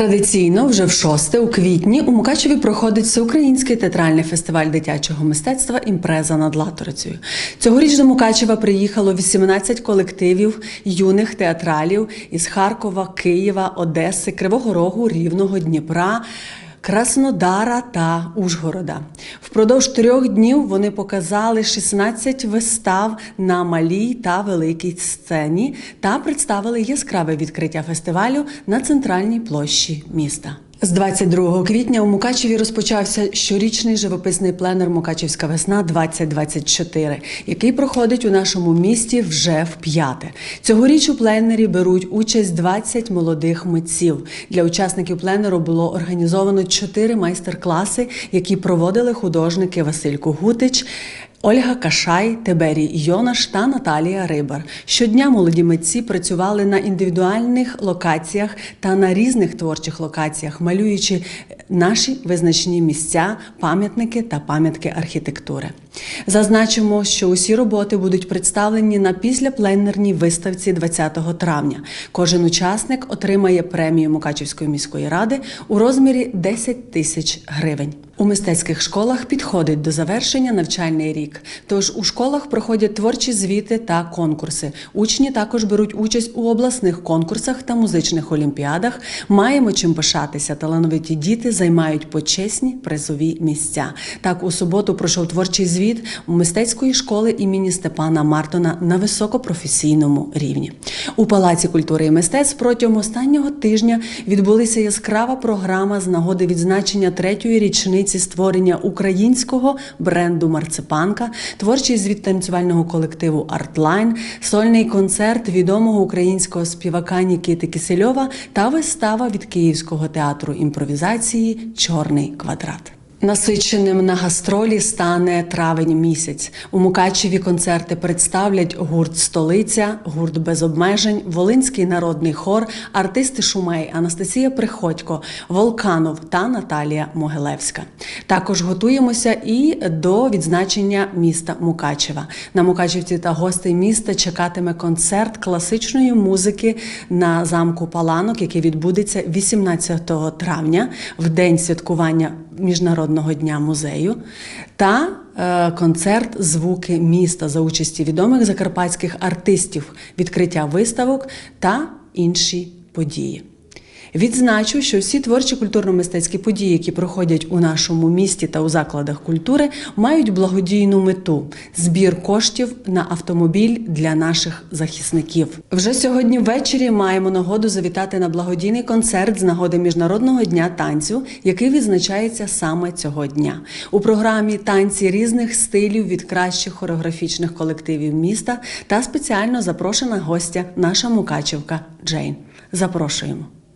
Традиційно, вже в шосте у квітні у Мукачеві проходить всеукраїнський театральний фестиваль дитячого мистецтва Імпреза над Латорицею. Цьогоріч до Мукачева приїхало 18 колективів юних театралів із Харкова, Києва, Одеси, Кривого Рогу, Рівного, Дніпра. Краснодара та Ужгорода впродовж трьох днів вони показали 16 вистав на малій та великій сцені та представили яскраве відкриття фестивалю на центральній площі міста. З 22 квітня у Мукачеві розпочався щорічний живописний пленер Мукачівська весна 2024, який проходить у нашому місті вже в п'яте. Цьогоріч у пленері беруть участь 20 молодих митців. Для учасників пленеру було організовано чотири майстер-класи, які проводили художники Василь Когутич. Ольга Кашай, Теберій Йонаш та Наталія Рибар. Щодня молоді митці працювали на індивідуальних локаціях та на різних творчих локаціях, малюючи наші визначні місця, пам'ятники та пам'ятки архітектури. Зазначимо, що усі роботи будуть представлені на післяпленерній виставці 20 травня. Кожен учасник отримає премію Мукачівської міської ради у розмірі 10 тисяч гривень. У мистецьких школах підходить до завершення навчальний рік. Тож у школах проходять творчі звіти та конкурси. Учні також беруть участь у обласних конкурсах та музичних олімпіадах. Маємо чим пишатися. Талановиті діти займають почесні призові місця. Так, у суботу пройшов творчий звіт у мистецької школи імені Степана Мартона на високопрофесійному рівні. У Палаці культури і мистецтв протягом останнього тижня відбулася яскрава програма з нагоди відзначення третьої річниці створення українського бренду Марципанка, творчий звіт танцювального колективу Артлайн, сольний концерт відомого українського співака Нікіти Кисельова та вистава від Київського театру імпровізації Чорний квадрат. Насиченим на гастролі стане травень місяць. У Мукачеві концерти представлять гурт Столиця, гурт без обмежень, Волинський народний хор, артисти Шумей, Анастасія Приходько, Волканов та Наталія Могилевська. Також готуємося і до відзначення міста Мукачева. На Мукачевці та гостей міста чекатиме концерт класичної музики на замку Паланок, який відбудеться 18 травня в день святкування Міжнародного дня музею та е, концерт Звуки міста за участі відомих закарпатських артистів, відкриття виставок та інші події. Відзначу, що всі творчі культурно-мистецькі події, які проходять у нашому місті та у закладах культури, мають благодійну мету збір коштів на автомобіль для наших захисників. Вже сьогодні ввечері маємо нагоду завітати на благодійний концерт з нагоди міжнародного дня танцю, який відзначається саме цього дня. У програмі танці різних стилів від кращих хореографічних колективів міста та спеціально запрошена гостя наша Мукачівка Джейн. Запрошуємо.